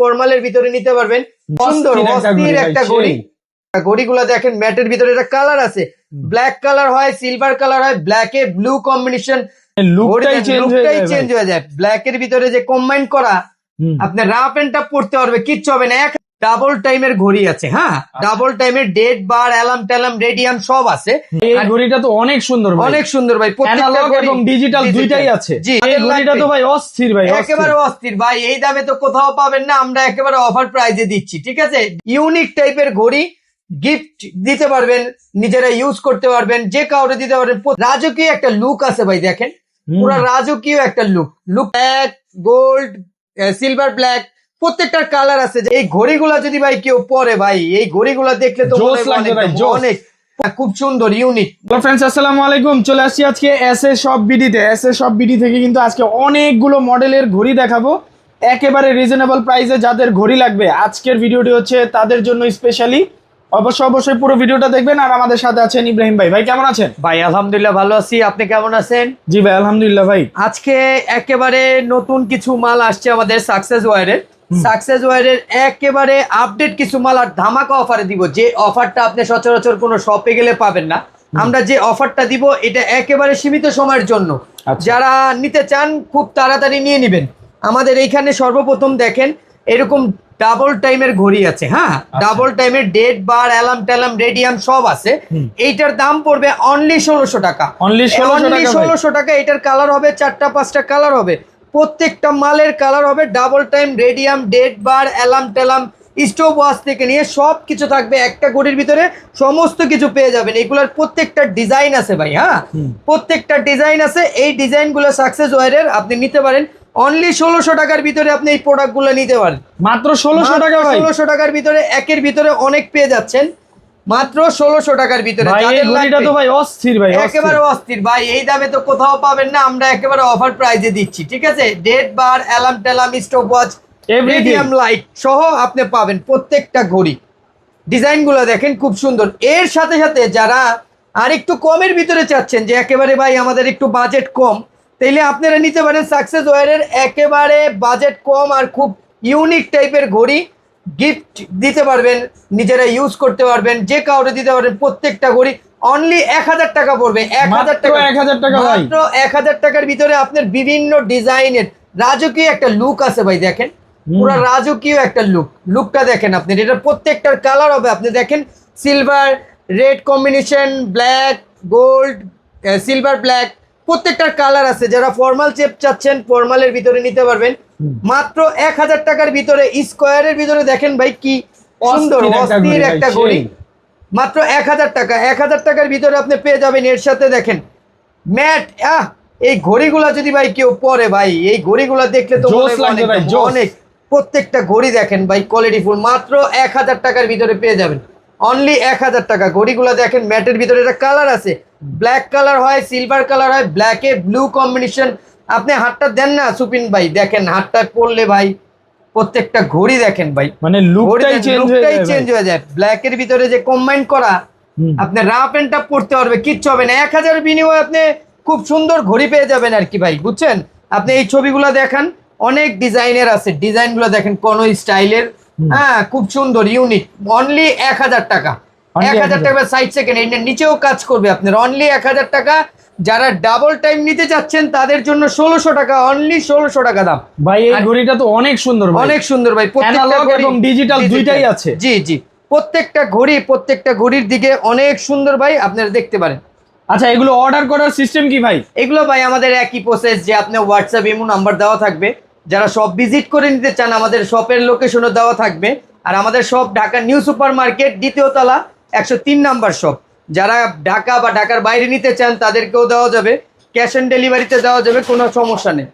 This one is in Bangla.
ফর্মালের ভিতরে নিতে পারবেন। সুন্দর অস্থির একটা ঘড়ি। ঘড়িগুলো দেখেন ম্যাটের ভিতরে একটা কালার আছে। ব্ল্যাক কালার হয় সিলভার কালার হয় ব্ল্যাক এ ব্লু কম্বিনেশন লুকটাই চেঞ্জ হয়ে যায় ব্ল্যাক এর ভিতরে যে কম্বাইন করা। আপনি রাফ এন্ড টাপ পড়তে পারবে কিচ্ছু হবে না। ডাবল টাইমের ঘড়ি আছে হ্যাঁ। ডাবল টাইমের ডেট বার অ্যালার্ম ট্যালাম রেডিয়াম সব আছে। এই ঘড়িটা তো অনেক সুন্দর ভাই। অনেক সুন্দর ভাই অ্যানালগ এবং ডিজিটাল দুইটাই আছে। জি এই ঘড়িটা তো ভাই অস্থির ভাই। একেবারে অস্থির। ভাই এই দামে তো কোথাও পাবেন না আমরা একেবারে অফার প্রাইজে দিচ্ছি ঠিক আছে? ইউনিক টাইপের ঘড়ি গিফট দিতে পারবেন নিজেরা ইউজ করতে পারবেন যে কাউরে দিতে পারবেন। রাজকীয় একটা লুক আছে ভাই দেখেন। পুরো রাজকীয় একটা look look black gold silver black প্রত্যেকটার কালার আছে যে এই ঘড়িগুলা যদি ভাই কেউ পরে ভাই এই ঘড়িগুলা দেখলে তো অনেক- অনেক খুব সুন্দর ইউনিক ফ্রেন্ডস আসসালামু আলাইকুম। চলে আসছি আজকে এস এ শপ বিডিতে এস এ শপ বিডি থেকে কিন্তু আজকে অনেকগুলো মডেলের ঘড়ি দেখাবো। একেবারে রিজনেবল প্রাইসে যাদের ঘড়ি লাগবে আজকের ভিডিওটি হচ্ছে তাদের জন্য স্পেশালি অবশ্যই অবশ্যই পুরো ভিডিওটা দেখবেন আর আমাদের সাথে আছেন ইব্রাহিম ভাই। ভাই কেমন আছেন? ভাই আলহামদুলিল্লাহ ভালো আছি। আপনি কেমন আছেন? জি ভাই আলহামদুলিল্লাহ ভাই। আজকে একেবারে নতুন কিছু মাল আসছে আমাদের সাকসেস ওয়ারের সাকসেস ওয়ারের একেবারে আপডেট কিছু মাল আর ধামাকা অফারে দিব। যে অফারটা আপনি সচরাচর কোনো শপে গেলে পাবেন না। আমরা যে অফারটা দিব এটা একেবারে সীমিত সময়ের জন্য। আচ্ছা। যারা নিতে চান খুব তাড়াতাড়ি নিয়ে নেবেন। আমাদের এইখানে সর্বপ্রথম দেখেন এরকম ডাবল টাইমের ঘড়ি আছে হ্যাঁ? ডাবল টাইমের ডেট বার অ্যালার্ম ট্যালাম রেডিয়াম সব আছে। এইটার দাম পড়বে অনলি ষোলোশো টাকা। অনলি ষোলোশো Only টাকা ভাই। 1600 টাকা এটার কালার হবে চারটা পাঁচটা কালার হবে। প্রত্যেকটা মালের কালার হবে double time radium date bar alarm ট্যালাম stopwatch থেকে নিয়ে সব কিছু থাকবে একটা ঘড়ির ভিতরে সমস্ত কিছু পেয়ে যাবেন। এগুলোর প্রত্যেকটা ডিজাইন আছে ভাই হ্যাঁ? প্রত্যেকটা ডিজাইন আছে এই ডিজাইনগুলো সাকসেস ওয়ারের আপনি নিতে পারেন। অনলি ষোলোশো টাকার ভিতরে আপনি এই প্রোডাক্টগুলো নিতে পারেন। মাত্র ষোলোশো টাকা ষোলোশো টাকার ভিতরে একের ভিতরে অনেক পেয়ে যাচ্ছেন। মাত্র ষোলোশো টাকার ভিতরে তো ভাই অস্থির ভাই একেবারে অস্থির। ভাই এই দামে তো কোথাও পাবেন না আমরা একেবারে অফার প্রাইজে দিচ্ছি ঠিক আছে? ডেট বার অ্যালার্ম ট্যালাম স্টপ ওয়াচ Everything. লাইট সহ আপনি পাবেন প্রত্যেকটা ঘড়ি। ডিজাইনগুলো দেখেন খুব সুন্দর। এর সাথে সাথে যারা আর একটু কমের ভিতরে চাচ্ছেন যে একেবারে ভাই আমাদের একটু বাজেট কম তাইলে আপনারা নিতে পারেন সাকসেস ওয়ারের একেবারে বাজেট কম আর খুব ইউনিক টাইপের ঘড়ি। গিফট দিতে পারবেন নিজেরা ইউজ করতে পারবেন যে কাউরে দিতে পারবেন প্রত্যেকটা ঘড়ি অনলি এক হাজার টাকা পড়বে এক হাজার টাকা 1000 টাকা মাত্র এক হাজার টাকার ভিতরে আপনার বিভিন্ন ডিজাইনের রাজকীয় একটা লুক আছে ভাই দেখেন। পুরো রাজকীয় একটা লুক লুকটা দেখেন আপনি এটা প্রত্যেকটার কালার হবে। আপনি দেখেন silver red combination black gold silver black প্রত্যেকটার কালার আছে। যারা ফর্মাল চেপ চাচ্ছেন ফর্মালের ভিতরে নিতে পারবেন। মাত্র এক হাজার টাকার ভিতরে স্কোয়ারের ভিতরে দেখেন ভাই কি সুন্দর অস্থির একটা। ঘড়ি মাত্র এক হাজার টাকা এক হাজার টাকার ভিতরে আপনি পেয়ে যাবেন। এর সাথে দেখেন ম্যাট আহ এই ঘড়িগুলা যদি ভাই কেউ পরে ভাই এই ঘড়িগুলা দেখলে তো অনেক- প্রত্যেকটা ঘড়ি দেখেন ভাই কোয়ালিটি ফুল মাত্র এক হাজার টাকার ভিতরে পেয়ে যাবেন। অনলি এক হাজার টাকা ঘড়িগুলো দেখেন ম্যাটের ভিতরে একটা কালার আছে। ব্ল্যাক কালার হয় সিলভার কালার হয় ব্ল্যাকে ব্লু কম্বিনেশন আপনি হাতটা দেন না সুপিন ভাই দেখেন হাতটা পরলে ভাই প্রত্যেকটা ঘড়ি দেখেন ভাই। মানে লুকটাই চেঞ্জ হয়ে যায় ব্ল্যাক এর ভিতরে যে কম্বাইন করা। আপনি রাফ এন্ড টাপ পড়তে পারবে কিচ্ছু হবে না। এক হাজার বিনিময়ে আপনি খুব সুন্দর ঘড়ি পেয়ে যাবেন আর কি ভাই বুঝছেন? আপনি এই ছবিগুলো দেখান অনেক ডিজাইনের আছে। ডিজাইনগুলো দেখেন কোন স্টাইলের। হ্যাঁ খুব সুন্দর ইউনিক অনলি এক হাজার টাকা। এক হাজার 1000 টাকা সাইড সেকেন্ড এর নিচেও কাজ করবে আপনার। অনলি এক হাজার টাকা যারা ডাবল টাইম নিতে চাচ্ছেন তাদের জন্য ষোলোশো টাকা অনলি ষোলোশো টাকা দাম। ভাই এই ঘড়িটা তো অনেক সুন্দর অনেক সুন্দর ভাই এবং digital দুইটাই আছে। জি জি। প্রত্যেকটা ঘড়ি প্রত্যেকটা ঘড়ির দিকে অনেক সুন্দর ভাই আপনারা দেখতে পারেন। আচ্ছা এগুলো অর্ডার করার সিস্টেম কি ভাই? এগুলো ভাই আমাদের একই প্রসেস যে আপনার হোয়াটসঅ্যাপ ইমো নাম্বার দেওয়া থাকবে। যারা সব ভিজিট করে নিতে চান আমাদের শপের লোকেশনও দেওয়া থাকবে। আর আমাদের shop Dhaka new super market দ্বিতীয় তলা একশো তিন নাম্বার শপ যারা ঢাকা বা ঢাকার বাইরে নিতে চান, তাদেরকেও দেওয়া যাবে। ক্যাশ অন ডেলিভারিতে দেওয়া যাবে, কোনো সমস্যা নেই।